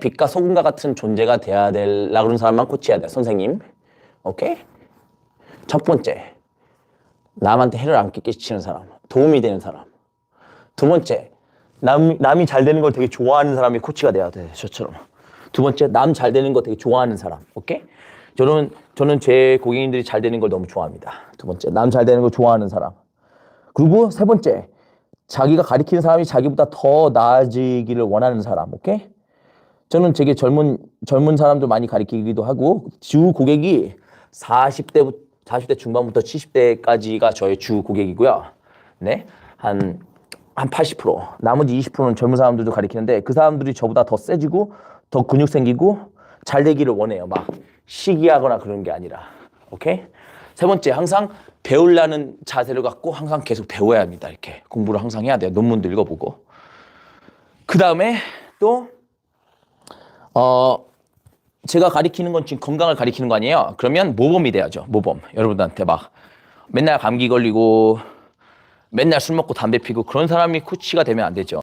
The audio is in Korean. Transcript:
빛과 소금과 같은 존재가 돼야 될 라 그런 사람만 코치해야 돼 선생님. 오케이? 첫 번째 남한테 해를 안 끼치는 사람 도움이 되는 사람. 두 번째 남, 남이 잘 되는 걸 되게 좋아하는 사람이 코치가 돼야 돼 저처럼. 두 번째 남 잘 되는 거 되게 좋아하는 사람 오케이? 저는 저는 제 고객님들이 잘 되는 걸 너무 좋아합니다. 두 번째 남 잘 되는 걸 좋아하는 사람. 그리고 세 번째 자기가 가리키는 사람이 자기보다 더 나아지기를 원하는 사람 오케이 저는 되게 젊은 젊은 사람도 많이 가리키기도 하고 주 고객이 40대 40대 중반부터 70대까지가 저의 주 고객이고요. 네. 한 한 80% 나머지 20%는 젊은 사람들도 가리키는데 그 사람들이 저보다 더 세지고 더 근육 생기고 잘 되기를 원해요. 막 시기하거나 그런 게 아니라. 오케이? 세 번째 항상 배우려는 자세를 갖고 항상 계속 배워야 합니다. 이렇게 공부를 항상 해야 돼요. 논문도 읽어보고. 그 다음에 또 어, 제가 가리키는 건 지금 건강을 가리키는 거 아니에요? 그러면 모범이 돼야죠. 모범. 여러분들한테 막 맨날 감기 걸리고 맨날 술 먹고 담배 피고 그런 사람이 코치가 되면 안 되죠.